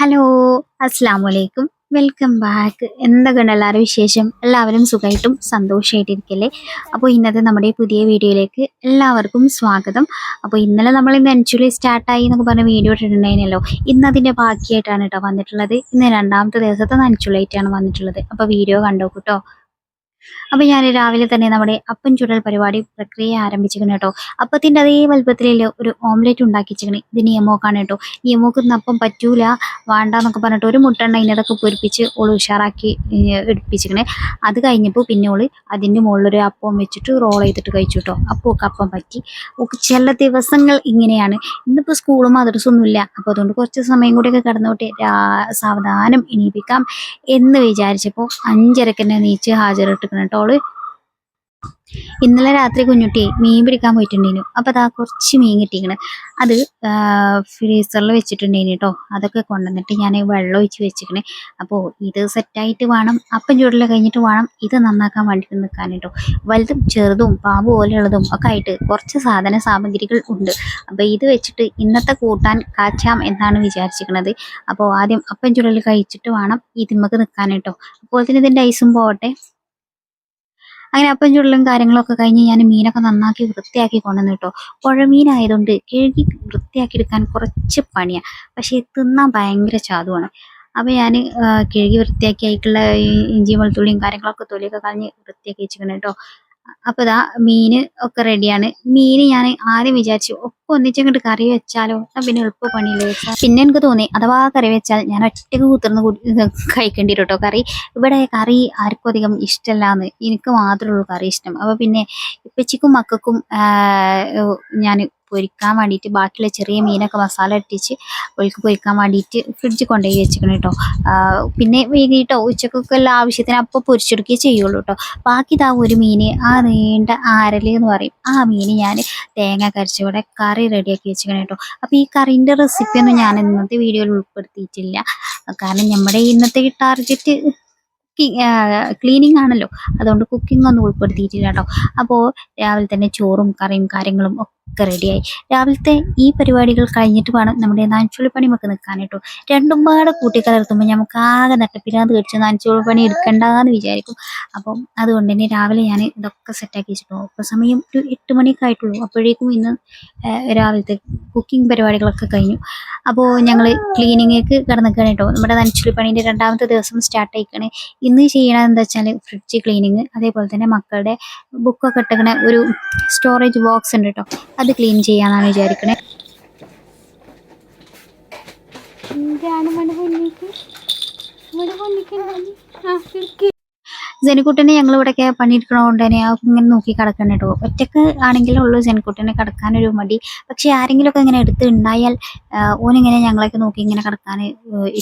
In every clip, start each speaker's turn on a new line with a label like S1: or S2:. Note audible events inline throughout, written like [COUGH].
S1: Hello അസ്സാം വലൈക്കും welcome back എന്തൊക്കെയുണ്ട് എല്ലാവരും വിശേഷം? എല്ലാവരും സുഖമായിട്ടും സന്തോഷമായിട്ടിരിക്കല്ലേ? അപ്പോൾ ഇന്നത്തെ നമ്മുടെ പുതിയ വീഡിയോയിലേക്ക് എല്ലാവർക്കും സ്വാഗതം. അപ്പോൾ ഇന്നലെ നമ്മൾ ഇന്ന് ആക്ച്വലി സ്റ്റാർട്ടായി എന്നൊക്കെ പറഞ്ഞ വീഡിയോ ഇട്ടിട്ടുണ്ടായിരുന്നല്ലോ. ഇന്ന് അതിന്റെ ബാക്കിയായിട്ടാണ് കേട്ടോ വന്നിട്ടുള്ളത്. ഇന്ന് രണ്ടാമത്തെ ദിവസത്തെ നനച്ചുള്ളായിട്ടാണ് വന്നിട്ടുള്ളത്. അപ്പോൾ വീഡിയോ കണ്ടോ കേട്ടോ അപ്പോൾ ഞാൻ രാവിലെ തന്നെ നമ്മുടെ അപ്പം ചുടൽ പരിപാടി പ്രക്രിയ ആരംഭിച്ചിരിക്കണം കേട്ടോ. അപ്പത്തിന്റെ അതേ വലുപ്പത്തിലുള്ള ഒരു ഓംലെറ്റ് ഉണ്ടാക്കിച്ചിരിക്കണേ ഇത് നിയമോക്കാണ് കേട്ടോ. നിയമോക്ക് അപ്പം പറ്റൂല. വേണ്ടാന്നൊക്കെ പറഞ്ഞിട്ട് ഒരു മുട്ടെണ്ണ അതൊക്കെ പൊരിപ്പിച്ച് ഓൾ ഉഷാറാക്കി എടുപ്പിച്ചിരിക്കണേ. അത് കഴിഞ്ഞപ്പോൾ പിന്നെ ഓൾ അതിന്റെ മുകളിലൊരു അപ്പം വെച്ചിട്ട് റോൾ ചെയ്തിട്ട് കഴിച്ചു കേട്ടോ. അപ്പോൾ അപ്പം പറ്റി. ഓക്ക് ചില ദിവസങ്ങൾ ഇങ്ങനെയാണ്. ഇന്നിപ്പോൾ സ്കൂളും അതിർസൊന്നും ഇല്ല അപ്പോൾ അതുകൊണ്ട് കുറച്ച് സമയം കൂടിയൊക്കെ കിടന്നോട്ടെ സാവധാനം ഇനിയിപ്പിക്കാം എന്ന് വിചാരിച്ചപ്പോൾ അഞ്ചരക്കന്നെ നീച്ച് നീച്ച് ഹാജറിട്ടിക്കണം കേട്ടോ ഓൾ ഇന്നലെ രാത്രി കുഞ്ഞുട്ടി മീൻ പിടിക്കാൻ പോയിട്ടുണ്ടായിരുന്നു അപ്പോൾ അതാ കുറച്ച് മീൻ കിട്ടിക്കണ്. അത് ഫ്രീസറിൽ വെച്ചിട്ടുണ്ടായിരുന്നു കേട്ടോ. അതൊക്കെ കൊണ്ടുവന്നിട്ട് ഞാൻ വെള്ളം ഒഴിച്ച് വെച്ചിക്കണേ. അപ്പോൾ ഇത് സെറ്റായിട്ട് വേണം. അപ്പം ചൂടിൽ കഴിഞ്ഞിട്ട് വേണം ഇത് നന്നാക്കാൻ വേണ്ടിയിട്ട് നിൽക്കാൻ കേട്ടോ. വലുതും ചെറുതും പാമ്പ് പോലെയുള്ളതും ഒക്കെ ആയിട്ട് കുറച്ച് സാധന സാമഗ്രികൾ ഉണ്ട്. അപ്പോൾ ഇത് വെച്ചിട്ട് ഇന്നത്തെ കൂട്ടാൻ കാച്ചാം എന്നാണ് വിചാരിച്ചിരിക്കുന്നത് അപ്പോൾ ആദ്യം അപ്പം ചുടൽ കഴിച്ചിട്ട് വേണം ഇതിമ്മക്ക് നിൽക്കാൻ കേട്ടോ. അപ്പോൾ തന്നെ ഇതിന്റെ ഐസും പോകട്ടെ. അങ്ങനെ അപ്പം ചുള്ളും കാര്യങ്ങളൊക്കെ കഴിഞ്ഞ് ഞാൻ മീനൊക്കെ നന്നാക്കി വൃത്തിയാക്കി കൊണ്ടുവന്നു കേട്ടോ. പുഴമീനായതുകൊണ്ട് കഴുകി വൃത്തിയാക്കി എടുക്കാൻ കുറച്ച് പണിയാണ് പക്ഷേ തിന്നാൻ ഭയങ്കര ചാതുവാണ്. അപ്പോൾ ഞാൻ കഴുകി വൃത്തിയാക്കി ആയിട്ടുള്ള ഇഞ്ചി വെളുത്തുള്ളിയും കാര്യങ്ങളൊക്കെ തൊലിയൊക്കെ കളഞ്ഞ് വൃത്തിയാക്കി വെച്ചിരിക്കണം കേട്ടോ. അപ്പോൾ ഇതാ മീൻ ഒക്കെ റെഡിയാണ് മീൻ ഞാൻ ആദ്യം വിചാരിച്ചു ഒക്കെ ഒന്നിച്ചങ്ങോട്ട് കറി വെച്ചാലോ? പിന്നെ എളുപ്പ പണിയില്ല വെച്ചാൽ പിന്നെ എനിക്ക് തോന്നി അഥവാ കറി വെച്ചാൽ ഞാൻ ഒറ്റയ്ക്ക് കുത്തിർന്ന് കഴിക്കേണ്ടി കേട്ടോ കറി ഇവിടെ കറി ആർക്കും അധികം ഇഷ്ടമല്ലാന്ന് എനിക്ക് മാത്രമേ ഉള്ളൂ കറി ഇഷ്ടം. അപ്പോൾ പിന്നെ ഇപ്പച്ചിക്കും മക്കൾക്കും ഞാൻ പൊരിക്കാൻ വേണ്ടിയിട്ട് ബാക്കിയുള്ള ചെറിയ മീനൊക്കെ മസാല ഇട്ടിച്ച് ഒഴുക്ക് പൊരിക്കാൻ വേണ്ടിയിട്ട് ഫ്രിഡ്ജിൽ കൊണ്ടുപോയി വെച്ചിരിക്കണം കേട്ടോ പിന്നെ വൈകിട്ടോ ഉച്ചക്കൊക്കെ എല്ലാ ആവശ്യത്തിന് അപ്പോൾ പൊരിച്ചെടുക്കുകയേ ചെയ്യുള്ളൂ കേട്ടോ ബാക്കി ഇതാ ഒരു മീൻ ആ നീണ്ട ആരൽ എന്ന് പറയും. ആ മീൻ ഞാൻ തേങ്ങ കരച്ചിവിടെ കറി റെഡിയാക്കി വെച്ചിരിക്കണം കേട്ടോ അപ്പോൾ ഈ കറീന്റെ റെസിപ്പിയൊന്നും ഞാൻ ഇന്നത്തെ വീഡിയോയിൽ ഉൾപ്പെടുത്തിയിട്ടില്ല. കാരണം നമ്മുടെ ഇന്നത്തെ ടാർഗറ്റ് ക്ലീനിങ് ആണല്ലോ. അതുകൊണ്ട് കുക്കിംഗ് ഒന്നും ഉൾപ്പെടുത്തിയിട്ടില്ല കേട്ടോ അപ്പോൾ രാവിലെ തന്നെ ചോറും കറിയും കാര്യങ്ങളും ഒക്കെ റെഡിയായി രാവിലത്തെ ഈ പരിപാടികൾ കഴിഞ്ഞിട്ട് വേണം നമ്മുടെ നനച്ചുള്ളി പണി നമുക്ക് നിൽക്കാൻ കേട്ടോ രണ്ടും പാടെ കൂട്ടിക്കലർത്തുമ്പോൾ നമുക്ക് ആകെ നട്ടപ്പിരാന്ത് കഴിച്ച് നനച്ചുള്ളി പണി എടുക്കണ്ടെന്ന് വിചാരിക്കും. അപ്പം അതുകൊണ്ട് തന്നെ രാവിലെ ഞാൻ ഇതൊക്കെ സെറ്റാക്കി വെച്ചിട്ടു. അപ്പോൾ സമയം ഒരു എട്ട് മണിയൊക്കെ ആയിട്ടുള്ളൂ. അപ്പോഴേക്കും ഇന്ന് രാവിലത്തെ കുക്കിംഗ് പരിപാടികളൊക്കെ കഴിഞ്ഞു. അപ്പോൾ ഞങ്ങൾ ക്ലീനിങ്ങിലേക്ക് കിടന്നിക്കാണ് കേട്ടോ. നമ്മുടെ നനച്ചുള്ളി പണീന്റെ രണ്ടാമത്തെ ദിവസം സ്റ്റാർട്ട് ആയിക്കാണ്. ഇന്ന് ചെയ്യണത് എന്താ വെച്ചാൽ ഫ്രിഡ്ജ് ക്ലീനിങ് അതേപോലെ തന്നെ മക്കളുടെ ബുക്കൊക്കെ ഇട്ടേക്കണ ഒരു സ്റ്റോറേജ് ബോക്സ് ഉണ്ട് കേട്ടോ. അത് ക്ലീൻ ചെയ്യാന്നാണ് വിചാരിക്കണേ. ജനിക്കുട്ടനെ ഞങ്ങൾ ഇവിടെയൊക്കെ പണിയെടുക്കണോണ്ട് തന്നെ ഇങ്ങനെ നോക്കി കിടക്കണം കേട്ടോ ഒറ്റയ്ക്ക് ആണെങ്കിലും ഉള്ളൂ ജനിക്കുട്ടനെ കിടക്കാനൊരു മടി. പക്ഷെ ആരെങ്കിലുമൊക്കെ ഇങ്ങനെ എടുത്ത് ഉണ്ടായാൽ ഓനിങ്ങനെ ഞങ്ങളൊക്കെ നോക്കി ഇങ്ങനെ കിടക്കാൻ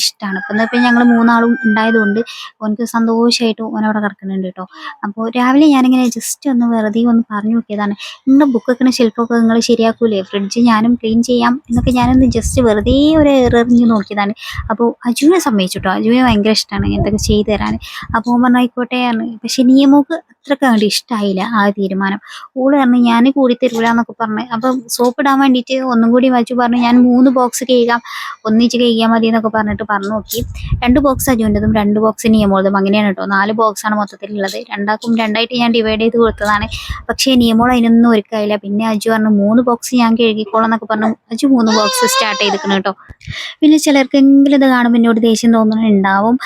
S1: ഇഷ്ടമാണ് അപ്പം എന്നാൽ ഞങ്ങൾ മൂന്നാളും ഉണ്ടായതുകൊണ്ട് ഓനക്ക് സന്തോഷമായിട്ട് ഓനവിടെ കിടക്കുന്നുണ്ട് കേട്ടോ അപ്പോൾ രാവിലെ ഞാനിങ്ങനെ ജസ്റ്റ് ഒന്ന് വെറുതെ ഒന്ന് പറഞ്ഞു നോക്കിയതാണ്. നിങ്ങളുടെ ബുക്കൊക്കെ ഷെൽഫൊക്കെ നിങ്ങൾ ശരിയാക്കൂലേ? ഫ്രിഡ്ജ് ഞാനും ക്ലീൻ ചെയ്യാം എന്നൊക്കെ ഞാനൊന്ന് ജസ്റ്റ് വെറുതെ ഒരു എറിഞ്ഞ് നോക്കിയതാണ്. അപ്പോൾ അജുവിനെ സമ്മതിച്ചു കേട്ടോ അജുവിനെ ഭയങ്കര ഇഷ്ടമാണ് ഇങ്ങനത്തെ ചെയ്തു തരാൻ അപ്പോൾ ഓൻ ആയിക്കോട്ടെ പറഞ്ഞു പക്ഷെ നിയമോക്ക് അത്രയ്ക്ക് അങ്ങോട്ട് ഇഷ്ടമായില്ല ആ തീരുമാനം. ഓൾ പറഞ്ഞു ഞാൻ കൂടി തരൂല പറഞ്ഞു. അപ്പം സോപ്പ് ഇടാൻ വേണ്ടിയിട്ട് ഒന്നും കൂടി വച്ചു പറഞ്ഞു ഞാൻ മൂന്ന് ബോക്സ് കഴുകാം ഒന്നിച്ച് കഴുകിയാൽ മതി എന്നൊക്കെ പറഞ്ഞിട്ട് പറഞ്ഞു നോക്കി. രണ്ട് ബോക്സ് അജുവിന്റെതും രണ്ട് ബോക്സ് നിയമോളതും അങ്ങനെയാണ് കേട്ടോ നാല് ബോക്സാണ് മൊത്തത്തിലുള്ളത്. രണ്ടാക്കും രണ്ടായിട്ട് ഞാൻ ഡിവൈഡ് ചെയ്ത് കൊടുത്തതാണ്. പക്ഷേ നിയമോൾ അതിനൊന്നും ഒരുക്കായില്ല. പിന്നെ അജു പറഞ്ഞു മൂന്ന് ബോക്സ് ഞാൻ കഴുകിക്കോളാം എന്നൊക്കെ പറഞ്ഞു. അജു മൂന്ന് ബോക്സ് സ്റ്റാർട്ട് ചെയ്തിരിക്കണം കേട്ടോ പിന്നെ ചിലർക്കെങ്കിലും ഇത് കാണുമ്പോൾ എന്നോട് ദേഷ്യം തോന്നുന്നുണ്ടാവും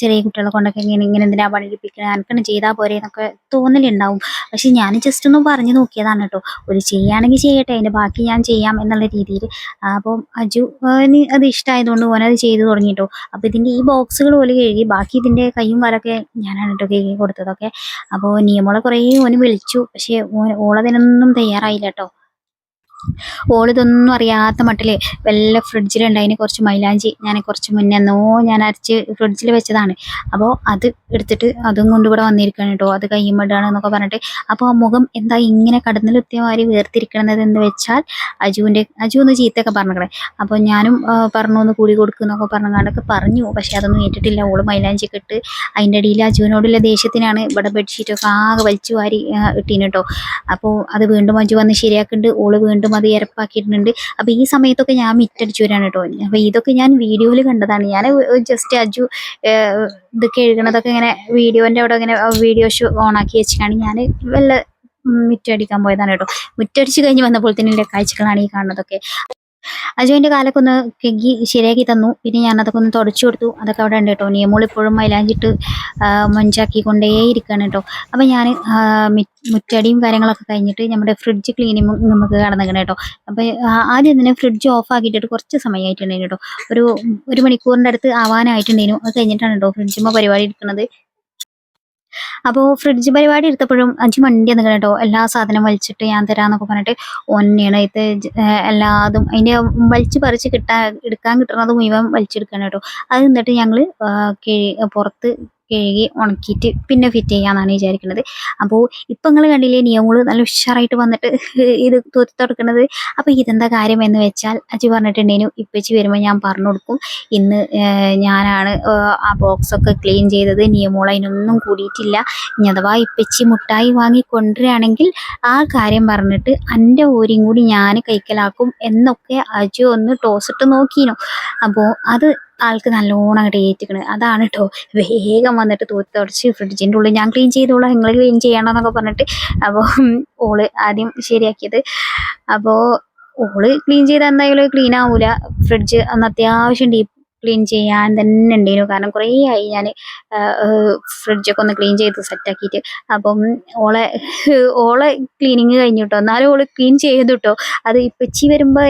S1: ചെറിയ കുട്ടികളെ കൊണ്ടൊക്കെ ഇങ്ങനെ ഇങ്ങനെ എന്തിനാ പണിയെടുപ്പിക്കുന്നത് എനിക്കൊന്ന് ചെയ്താൽ പോരെ എന്നൊക്കെ തോന്നലുണ്ടാവും. പക്ഷെ ഞാൻ ജസ്റ്റ് ഒന്ന് പറഞ്ഞു നോക്കിയതാണ് കേട്ടോ. ഒരു ചെയ്യുകയാണെങ്കിൽ ചെയ്യട്ടെ അതിന്റെ ബാക്കി ഞാൻ ചെയ്യാം എന്നുള്ള രീതിയിൽ. അപ്പോൾ അജു അത് ഇഷ്ടമായതുകൊണ്ട് ഓനത് ചെയ്തു തുടങ്ങി കേട്ടോ. അപ്പോൾ ഇതിന്റെ ഈ ബോക്സുകൾ പോലെ കഴുകി ബാക്കി ഇതിന്റെ കൈയും വരൊക്കെ ഞാനാണ് കേട്ടോ കഴുകി കൊടുത്തതൊക്കെ. അപ്പോൾ നിയമോളെ കുറേ ഓന് വിളിച്ചു. പക്ഷേ ഓൻ ഓളതിനൊന്നും തയ്യാറായില്ല കേട്ടോ. ഓളിതൊന്നും അറിയാത്ത മട്ടിൽ വല്ല ഫ്രിഡ്ജിലുണ്ടായിന് കുറച്ച് മൈലാഞ്ചി ഞാൻ കുറച്ച് മുന്നേ എന്നോ ഞാൻ അരച്ച് ഫ്രിഡ്ജിൽ വെച്ചതാണ്. അപ്പോൾ അത് എടുത്തിട്ട് അതും കൊണ്ട് ഇവിടെ വന്നിരിക്കുകയാണ് കേട്ടോ. അത് കയ്യുമ്പോഴാണ് എന്നൊക്കെ പറഞ്ഞിട്ട്. അപ്പോൾ ആ മുഖം എന്താ ഇങ്ങനെ കടന്നിലെത്തിയ മാതിരി വേർതിരിക്കണത് എന്ന് വെച്ചാൽ അജുവിന്റെ അജു ഒന്ന് ചീത്തയൊക്കെ പറഞ്ഞേ അപ്പോൾ ഞാനും പറഞ്ഞു ഒന്ന് കൂടി കൊടുക്കുന്നൊക്കെ പറഞ്ഞാണ്ടൊക്കെ പറഞ്ഞു. പക്ഷെ അതൊന്നും ഏറ്റിട്ടില്ല. ഓൾ മൈലാഞ്ചി ഇട്ട് അതിന്റെ ഇടയിൽ അജുവിനോടുള്ള ദേഷ്യത്തിനാണ് ഇവിടെ ബെഡ്ഷീറ്റൊക്കെ ആകെ വലിച്ചു വാരി ഇട്ടീന് കേട്ടോ. അപ്പോൾ അത് വീണ്ടും അജു വന്ന് ശരിയാക്കുന്നുണ്ട് ഓൾ വീണ്ടും അതും അത് ഇരപ്പാക്കിയിട്ടുണ്ട് അപ്പോൾ ഈ സമയത്തൊക്കെ ഞാൻ മിറ്റടിച്ചു വരാണ് കേട്ടോ. അപ്പോൾ ഇതൊക്കെ ഞാൻ വീഡിയോയിൽ കണ്ടതാണ്. ഞാൻ ജസ്റ്റ് അജു ഇത് കഴുകണതൊക്കെ ഇങ്ങനെ വീഡിയോന്റെ അവിടെ ഇങ്ങനെ വീഡിയോ ഷോ ഓണാക്കി വെച്ചിട്ടാണ് ഞാൻ വല്ല മുറ്റടിക്കാൻ പോയതാണ് കേട്ടോ. മുറ്റടിച്ച് കഴിഞ്ഞ് വന്നപ്പോൾ തന്നെ കാഴ്ചകളാണ് ഈ കാണുന്നതൊക്കെ. അജുവിന്റെ കാലൊക്കെ ഒന്ന് കെങ്കി ശരിയാക്കി തന്നു. പിന്നെ ഞാൻ അതൊക്കെ ഒന്ന് തുടച്ചു കൊടുത്തു. അതൊക്കെ അവിടെ ഉണ്ട് കേട്ടോ. നിയമോൾ ഇപ്പോഴും മൈലാഞ്ചിട്ട് മഞ്ചാക്കി കൊണ്ടേ ഇരിക്കുകയാണ് കേട്ടോ. അപ്പം ഞാൻ മുറ്റടിയും കാര്യങ്ങളൊക്കെ കഴിഞ്ഞിട്ട് നമ്മുടെ ഫ്രിഡ്ജ് ക്ലീനിങ് നമുക്ക് കടന്നിരിക്കണം കേട്ടോ. അപ്പം ആദ്യം തന്നെ ഫ്രിഡ്ജ് ഓഫ് ആക്കിയിട്ട് കുറച്ച് സമയമായിട്ടുണ്ടായിരുന്നു കേട്ടോ. ഒരു ഒരു മണിക്കൂറിന്റെ അടുത്ത് ആവാനായിട്ടുണ്ടായിരുന്നു. അത് കഴിഞ്ഞിട്ടാണ് കേട്ടോ ഫ്രിഡ്ജിമ്മ പരിപാടി എടുക്കുന്നത്. അപ്പോൾ ഫ്രിഡ്ജ് പരിപാടി എടുത്തപ്പോഴും അഞ്ച് മണ്ടി എന്ന് കേട്ടോ. എല്ലാ സാധനം വലിച്ചിട്ട് ഞാൻ തരാന്നൊക്കെ പറഞ്ഞിട്ട് ഒന്നെയാണ് ഇത് എല്ലാതും അതിന്റെ വലിച്ച് പറിച്ച് കിട്ടാൻ എടുക്കാൻ കിട്ടുന്നത് മുഴുവൻ വലിച്ചെടുക്കാണ് കേട്ടോ. അത് എന്നിട്ട് ഞങ്ങൾ പുറത്ത് കഴുകി ഉണക്കിയിട്ട് പിന്നെ ഫിറ്റ് ചെയ്യാന്നാണ് വിചാരിക്കുന്നത് അപ്പോൾ ഇപ്പം നിങ്ങൾ കണ്ടില്ലേ നിയമങ്ങൾ നല്ല ഉഷാറായിട്ട് വന്നിട്ട് [LAUGHS] ഇത് തൂത്തി തുടക്കുന്നത് അപ്പോൾ ഇതെന്താ കാര്യം എന്ന് വെച്ചാൽ അജി പറഞ്ഞിട്ടുണ്ടേനു ഇപ്പച്ചി വരുമ്പോൾ ഞാൻ പറഞ്ഞു കൊടുക്കും. ഇന്ന് ഞാനാണ് ആ ബോക്സൊക്കെ ക്ലീൻ ചെയ്തത്. നിയമോൾ അതിനൊന്നും കൂടിയിട്ടില്ല. ഇനി അഥവാ ഇപ്പച്ചി മുട്ടായി വാങ്ങി കൊണ്ടുവരികയാണെങ്കിൽ ആ കാര്യം പറഞ്ഞിട്ട് എന്റെ ഓരിയും കൂടി ഞാൻ കൈക്കലാക്കും എന്നൊക്കെ അജു ഒന്ന് ടോസിട്ട് നോക്കിയിരുന്നു അപ്പോൾ അത് ആൾക്ക് നല്ലോണം അങ്ങോട്ട് ഏറ്റിക്കണ്. അതാണ് കേട്ടോ വേഗം വന്നിട്ട് തൂത്ത് തുടച്ച് ഫ്രിഡ്ജിന്റെ ഉള്ളിൽ ഞാൻ ക്ലീൻ ചെയ്തോളാം. നിങ്ങൾ ക്ലീൻ ചെയ്യണം എന്നൊക്കെ പറഞ്ഞിട്ട് അപ്പോൾ ഓൾ ആദ്യം ശരിയാക്കിയത്. അപ്പോൾ ഓൾ ക്ലീൻ ചെയ്താൽ എന്തായാലും ക്ലീൻ ആവൂല. ഫ്രിഡ്ജ് അന്ന് അത്യാവശ്യം ഡീപ്പ് ക്ലീൻ ചെയ്യാൻ തന്നെ ഉണ്ടായിരുന്നു കാരണം കുറേ ആയി ഞാൻ ഫ്രിഡ്ജൊക്കെ ഒന്ന് ക്ലീൻ ചെയ്ത് സെറ്റാക്കിയിട്ട്. അപ്പം ഓളെ ഓളെ ക്ലീനിങ് കഴിഞ്ഞു കേട്ടോ എന്നാലും ഓൾ ക്ലീൻ ചെയ്തു കേട്ടോ അത് ഇപ്പച്ചി വരുമ്പോൾ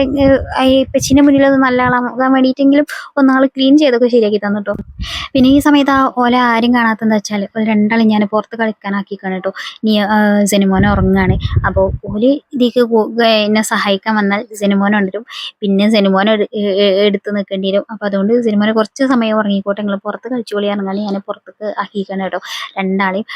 S1: ഇപ്പച്ചിന്റെ മുന്നിൽ അത് നല്ല ആളാകാൻ വേണ്ടിയിട്ടെങ്കിലും ഒന്നാൾ ക്ലീൻ ചെയ്തൊക്കെ ശരിയാക്കി തന്നു കേട്ടോ പിന്നെ ഈ സമയത്ത് ആ ഓല ആരും കാണാത്തെന്ന് വെച്ചാൽ രണ്ടാളും ഞാൻ പുറത്ത് കളിക്കാനാക്കിക്കാണ് കേട്ടോ. നീ സിനിമോനെ ഉറങ്ങുകയാണ് അപ്പോൾ ഓൽ ഇതിക്ക് എന്നെ സഹായിക്കാൻ വന്നാൽ സിനിമോനെ ഉണ്ടരും പിന്നെ സിനിമോനെ എടുത്ത് നിൽക്കേണ്ടി വരും. അപ്പോൾ അതുകൊണ്ട് സിനിമോനെ കുറച്ച് സമയം ഉറങ്ങിക്കോട്ടെ. നിങ്ങൾ പുറത്ത് കളിച്ചു കളി ഇറങ്ങാൻ ഞാൻ പുറത്തേക്ക് ആക്കിക്കാണ് കേട്ടോ. രണ്ടാളെയും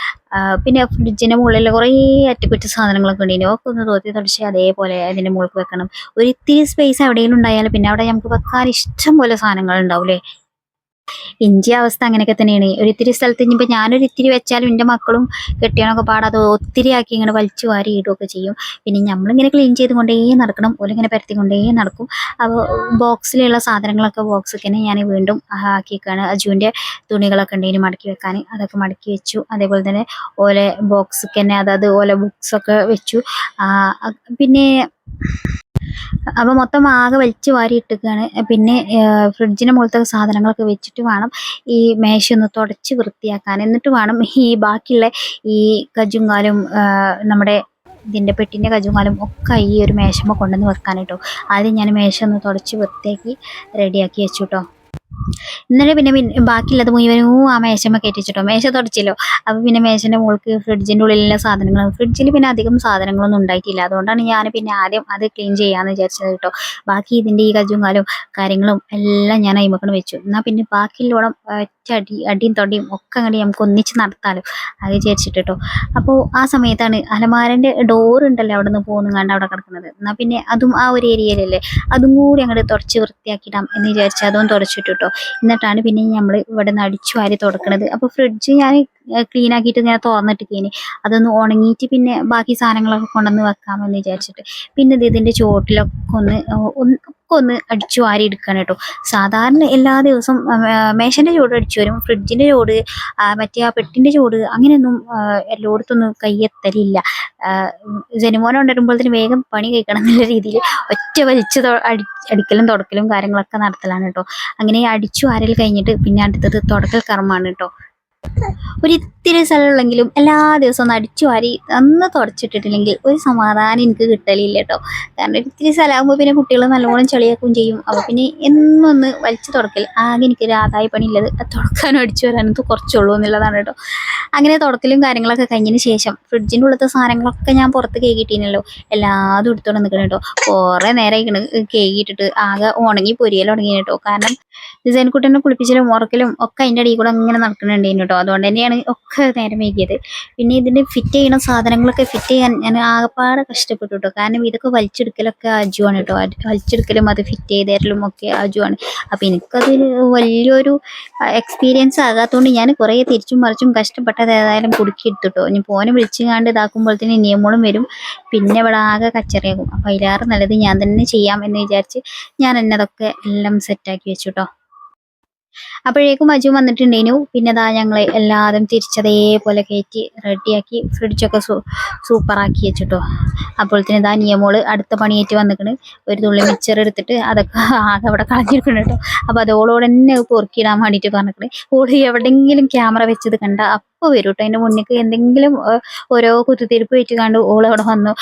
S1: പിന്നെ ഫ്രിഡ്ജിന്റെ മുകളിൽ കുറേ അറ്റകുറ്റ സാധനങ്ങളൊക്കെ ഉണ്ടായിരുന്നു ഒക്കെ ഒന്ന് തോത്തി തുടച്ച് അതേപോലെ അതിന്റെ മുകളിൽ വെക്കണം. ഒരു ഇത്തിരി സ്പേസ് എവിടെയെങ്കിലും ഉണ്ടായാൽ പിന്നെ അവിടെ നമുക്ക് വെക്കാൻ ഇഷ്ടം പോലെ സാധനങ്ങൾ ഉണ്ടാവില്ലേ ഇഞ്ചി അവസ്ഥ അങ്ങനെയൊക്കെ തന്നെയാണ്. ഒരിത്തിരി സ്ഥലത്ത് ഇനിയിപ്പോൾ ഞാനൊരു ഇത്തിരി വെച്ചാലും എന്റെ മക്കളും കെട്ടിയണൊക്കെ പാടാതെ ഒത്തിരി ആക്കി ഇങ്ങനെ വലിച്ചു വാരി ഇടുകയൊക്കെ ചെയ്യും. പിന്നെ നമ്മളിങ്ങനെ ക്ലീൻ ചെയ്ത് കൊണ്ടേ നടക്കണം. ഓലിങ്ങനെ പരത്തി കൊണ്ടേ നടക്കും. അപ്പോൾ ബോക്സിലുള്ള സാധനങ്ങളൊക്കെ ബോക്സിൽ തന്നെ ഞാൻ വീണ്ടും ആക്കിയേക്കാണ്. അജുവിന്റെ തുണികളൊക്കെ ഉണ്ടെങ്കിൽ മടക്കി വെക്കാൻ. അതൊക്കെ മടക്കി വെച്ചു. അതേപോലെ തന്നെ ഓലെ ബോക്സിൽ തന്നെ അതായത് ഓലെ ബുക്സൊക്കെ വെച്ചു. പിന്നെ അപ്പോൾ മൊത്തം ആകെ വലിച്ചു വാരി ഇട്ടിക്കാണ് പിന്നെ ഫ്രിഡ്ജിന് മുകളിലത്തെ സാധനങ്ങളൊക്കെ വെച്ചിട്ട് വേണം ഈ മേശ ഒന്ന് തുടച്ച് വൃത്തിയാക്കാൻ. എന്നിട്ട് വേണം ഈ ബാക്കിയുള്ള ഈ കജുങ്കാലും കാലും നമ്മുടെ ഇതിന്റെ പെട്ടിന്റെ കജ്ജും കാലും ഒക്കെ ഈ ഒരു മേശമ്മ കൊണ്ടുവന്ന് വെക്കാൻ ആദ്യം ഞാൻ മേശ ഒന്ന് തുടച്ച് വൃത്തിയാക്കി റെഡിയാക്കി വെച്ചു കേട്ടോ എന്നിട്ട് പിന്നെ ബാക്കിയുള്ളത് മുഴുവനും ആ മേശമ്മ കയറ്റിച്ചിട്ടോ മേശ തുടച്ചില്ലോ. അപ്പോൾ പിന്നെ മേശന്റെ മുകൾക്ക് ഫ്രിഡ്ജിന്റെ ഉള്ളിലുള്ള സാധനങ്ങൾ ഫ്രിഡ്ജിൽ പിന്നെ അധികം സാധനങ്ങളൊന്നും ഉണ്ടായിട്ടില്ല. അതുകൊണ്ടാണ് ഞാൻ പിന്നെ ആദ്യം അത് ക്ലീൻ ചെയ്യാമെന്ന് വിചാരിച്ചത് കേട്ടോ. ബാക്കി ഇതിന്റെ ഈ കജുങ്കാലും കാലും കാര്യങ്ങളും എല്ലാം ഞാൻ അയിമക്കൊണ്ട് വെച്ചു. എന്നാൽ പിന്നെ ബാക്കിയുള്ള ഒറ്റ അടി അടിയും തൊടിയും ഒക്കെ അങ്ങോട്ട് നമുക്ക് ഒന്നിച്ച് നടത്താലോ. അത് വിചാരിച്ചിട്ട് കേട്ടോ. അപ്പോൾ ആ സമയത്താണ് അലമാരന്റെ ഡോറുണ്ടല്ലോ അവിടെ നിന്ന് പോകുന്നു കണ്ട് അവിടെ കിടക്കുന്നത്. എന്നാൽ പിന്നെ അതും ആ ഒരു ഏരിയയിലല്ലേ അതും കൂടി അങ്ങോട്ട് തുടച്ച് വൃത്തിയാക്കിയിടാം എന്ന് വിചാരിച്ച് അതും തുടച്ചിട്ടു കേട്ടോ. എന്നിട്ടാണ് പിന്നെ നമ്മൾ ഇവിടെ നിന്ന് അടിച്ചു വാരി തുടക്കണത്. അപ്പോൾ ഫ്രിഡ്ജ് ഞാൻ ക്ലീൻ ആക്കിയിട്ട് ഇങ്ങനെ കഴിഞ്ഞ് അതൊന്ന് ഉണങ്ങിയിട്ട് പിന്നെ ബാക്കി സാധനങ്ങളൊക്കെ കൊണ്ടുവന്ന് വെക്കാമെന്ന് വിചാരിച്ചിട്ട്. പിന്നെ ഇത് ഇതിന്റെ ചുവട്ടിലൊക്കെ ഒന്ന് ഒന്ന് അടിച്ചു വാരി എടുക്കണം കേട്ടോ. സാധാരണ എല്ലാ ദിവസവും മേശന്റെ ചൂട് അടിച്ചു വരും. ഫ്രിഡ്ജിന്റെ ചൂട് മറ്റേ ആ പെട്ടിന്റെ ചൂട് അങ്ങനെയൊന്നും എല്ലായിടത്തൊന്നും കയ്യെത്തലില്ല ജനുമോനെ കൊണ്ടുവരുമ്പോഴത്തേന് വേഗം പണി കഴിക്കണം എന്നുള്ള രീതിയിൽ ഒറ്റ വലിച്ച് അടി അടിക്കലും തുടക്കലും കാര്യങ്ങളൊക്കെ നടത്തലാണ് കേട്ടോ അങ്ങനെ അടിച്ചു വാരൽ കഴിഞ്ഞിട്ട് പിന്നെ അടുത്തത് തുടക്കൽ കർമ്മമാണ് കേട്ടോ ഒരു ഇത്തിരി സ്ഥലമുള്ളെങ്കിലും എല്ലാ ദിവസവും ഒന്ന് അടിച്ചു വാരി അന്ന് തുടച്ചിട്ടിട്ടില്ലെങ്കിൽ ഒരു സമാധാനം എനിക്ക് കിട്ടലില്ല കേട്ടോ. കാരണം ഒരു ഇത്തിരി സ്ഥലമാകുമ്പോൾ പിന്നെ കുട്ടികൾ നല്ലോണം ചെളിയാക്കുകയും ചെയ്യും. അപ്പോൾ പിന്നെ എന്നൊന്ന് വലിച്ചു തുടക്കൽ ആകെ എനിക്ക് ഒരു ആദായ പണിയുള്ളത് അത് തുടക്കാനും അടിച്ചു വരാനും കുറച്ചുള്ളൂ എന്നുള്ളതാണ് കേട്ടോ. അങ്ങനെ തുടക്കലും കാര്യങ്ങളൊക്കെ കഴിഞ്ഞതിന് ശേഷം ഫ്രിഡ്ജിന്റെ ഉള്ളത്തെ സാധനങ്ങളൊക്കെ ഞാൻ പുറത്ത് കേക്കിട്ടീനല്ലോ എല്ലാതും എടുത്തോണ്ട് നിൽക്കണം കേട്ടോ. കുറേ നേരം ഇങ്ങനെ കേക്കിയിട്ടിട്ട് ആകെ ഉണങ്ങി പൊരിയൽ ഉണങ്ങി കേട്ടോ. കാരണം ഡിസൈൻ കുട്ടനെ കുളിപ്പിച്ചലും ഉറക്കലും ഒക്കെ അതിന്റെ അടിയിൽ കൂടെ ഇങ്ങനെ നടക്കുന്നുണ്ടായിരുന്നു കേട്ടോ അതുകൊണ്ട് തന്നെയാണ് ഒക്കെ നേരം വൈകിയത്. പിന്നെ ഇതിന്റെ ഫിറ്റ് ചെയ്യുന്ന സാധനങ്ങളൊക്കെ ഫിറ്റ് ചെയ്യാൻ ഞാൻ ആകെപ്പാടെ കഷ്ടപ്പെട്ടു കേട്ടോ കാരണം ഇതൊക്കെ വലിച്ചെടുക്കലൊക്കെ അജുവാണ് കേട്ടോ വലിച്ചെടുക്കലും അത് ഫിറ്റ് ചെയ്ത് തരലും ഒക്കെ അജുവാണ്. അപ്പോൾ എനിക്കതൊരു വലിയൊരു എക്സ്പീരിയൻസ് ആകാത്തതുകൊണ്ട് ഞാൻ കുറേ തിരിച്ചും മറിച്ചും കഷ്ടപ്പെട്ടത് ഏതായാലും കുടുക്കി എടുത്തിട്ടോ ഇനി പോനെ വിളിച്ചുകാണ്ട് ഇതാക്കുമ്പോഴത്തേന് നിയമങ്ങളും വരും. പിന്നെ ഇവിടെ ആകെ കച്ചറിയാകും. അപ്പം അതിലേറെ നല്ലത് ഞാൻ തന്നെ ചെയ്യാം എന്ന് വിചാരിച്ച് ഞാൻ തന്നെ അതൊക്കെ എല്ലാം സെറ്റാക്കി വെച്ചു കേട്ടോ അപ്പോഴേക്കും അജു വന്നിട്ടുണ്ടേനു പിന്നെ ദാ ഞങ്ങൾ എല്ലാതും തിരിച്ചതേപോലെ കയറ്റി റെഡിയാക്കി ഫ്രിഡ്ജൊക്കെ സൂ സൂപ്പറാക്കി വെച്ചിട്ടോ. അപ്പോഴത്തേന് ഇതാ നിയമോൾ അടുത്ത പണിയേറ്റ് വന്നിക്കണ്. ഒരു തുള്ളി മിച്ചർ എടുത്തിട്ട് അതൊക്കെ ആകെ അവിടെ കളഞ്ഞിരിക്കണം കേട്ടോ. അപ്പോൾ അത് ഓളോട് തന്നെ പൊറുക്കിയിടാൻ വേണ്ടിയിട്ട് പറഞ്ഞിട്ട് ഓൾ എവിടെയെങ്കിലും ക്യാമറ വെച്ചത് കണ്ട അപ്പോൾ വരും കേട്ടോ. അതിന്റെ മുന്നിലേക്ക് എന്തെങ്കിലും ഓരോ കുത്തിത്തിരിപ്പ് വെച്ച് കണ്ട് ഓൾ അവിടെ വന്നു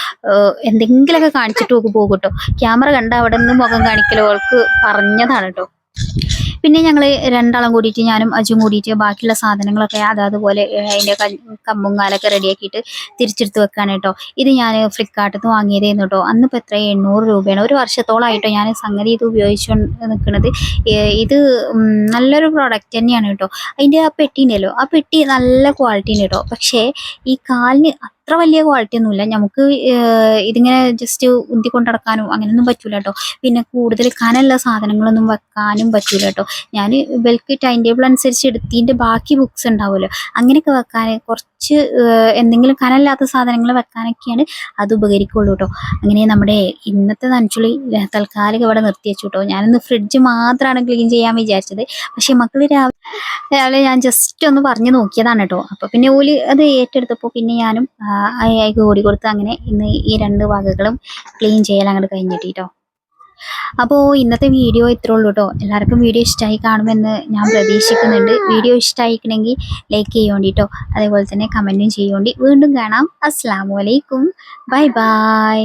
S1: എന്തെങ്കിലുമൊക്കെ കാണിച്ചിട്ട് പോകും കേട്ടോ. ക്യാമറ കണ്ട അവിടെ നിന്ന് മുഖം കാണിക്കൽ ഓൾക്ക് പറഞ്ഞതാണ് കേട്ടോ. പിന്നെ ഞങ്ങൾ രണ്ടാളും കൂടിയിട്ട് ഞാനും അജും കൂടിയിട്ട് ബാക്കിയുള്ള സാധനങ്ങളൊക്കെ അതാതുപോലെ പോലെ അതിന്റെ കമ്പും കാലൊക്കെ റെഡിയാക്കിയിട്ട് തിരിച്ചെടുത്ത് വെക്കാണ് കേട്ടോ ഇത് ഞാൻ ഫ്ലിപ്കാർട്ടിൽ നിന്ന് വാങ്ങിയതായിരുന്നു കേട്ടോ അന്ന് ഇപ്പോൾ എത്ര? എണ്ണൂറ് രൂപയാണ്. ഒരു വർഷത്തോളമായിട്ടോ ഞാൻ സംഗതി ഇത് ഉപയോഗിച്ചു നിൽക്കുന്നത് ഇത് നല്ലൊരു പ്രോഡക്റ്റ് തന്നെയാണ് കേട്ടോ അതിന്റെ ആ പെട്ടി ഉണ്ടല്ലോ ആ പെട്ടി നല്ല ക്വാളിറ്റി ഉണ്ട് കേട്ടോ പക്ഷേ ഈ കാലിന് അത്ര വലിയ ക്വാളിറ്റി ഒന്നുമില്ല. നമുക്ക് ഇതിങ്ങനെ ജസ്റ്റ് ഉന്തി നടക്കാനും അങ്ങനെയൊന്നും പറ്റൂല കേട്ടോ പിന്നെ കൂടുതൽ കനമുള്ള സാധനങ്ങളൊന്നും വെക്കാനും പറ്റൂല കേട്ടോ ഞാൻ വെൽക്ക് ടൈം ടേബിൾ അനുസരിച്ച് എടുത്തിന്റെ ബാക്കി ബുക്സ് ഉണ്ടാവുമല്ലോ. അങ്ങനെയൊക്കെ വെക്കാൻ കുറച്ച് എന്തെങ്കിലും കനമില്ലാത്ത സാധനങ്ങൾ വെക്കാനൊക്കെയാണ് അത് ഉപകരിക്കുള്ളൂ കേട്ടോ അങ്ങനെ നമ്മുടെ ഇന്നത്തെ നനച്ചുള്ളി ഏഹ്, തൽക്കാലം ഇവിടെ നിർത്തി വെച്ചു കേട്ടോ ഞാനിന്ന് ഫ്രിഡ്ജ് മാത്രമാണ് ക്ലീൻ ചെയ്യാൻ വിചാരിച്ചത്. പക്ഷേ മക്കൾ രാവിലെ രാവിലെ ഞാൻ ജസ്റ്റ് ഒന്ന് പറഞ്ഞു നോക്കിയതാണ് കേട്ടോ അപ്പോൾ പിന്നെ ഓൽ അത് ഏറ്റെടുത്തപ്പോൾ പിന്നെ ഞാനും അയാൾക്ക് കൂടി കൊടുത്ത് അങ്ങനെ ഇന്ന് ഈ രണ്ട് വകകളും ക്ലീൻ ചെയ്യൽ അങ്ങോട്ട് കഴിഞ്ഞിട്ട് കേട്ടോ അപ്പോൾ ഇന്നത്തെ വീഡിയോ ഇത്രേ ഉള്ളൂ കേട്ടോ എല്ലാവർക്കും വീഡിയോ ഇഷ്ടമായി കാണുമെന്ന് ഞാൻ പ്രതീക്ഷിക്കുന്നുണ്ട്. വീഡിയോ ഇഷ്ടമായിക്കണമെങ്കിൽ ലൈക്ക് ചെയ്യോണ്ടി കേട്ടോ അതേപോലെ തന്നെ കമന്റും ചെയ്യോണ്ടി. വീണ്ടും കാണാം. അസ്സാം വലൈക്കും ബൈ ബൈ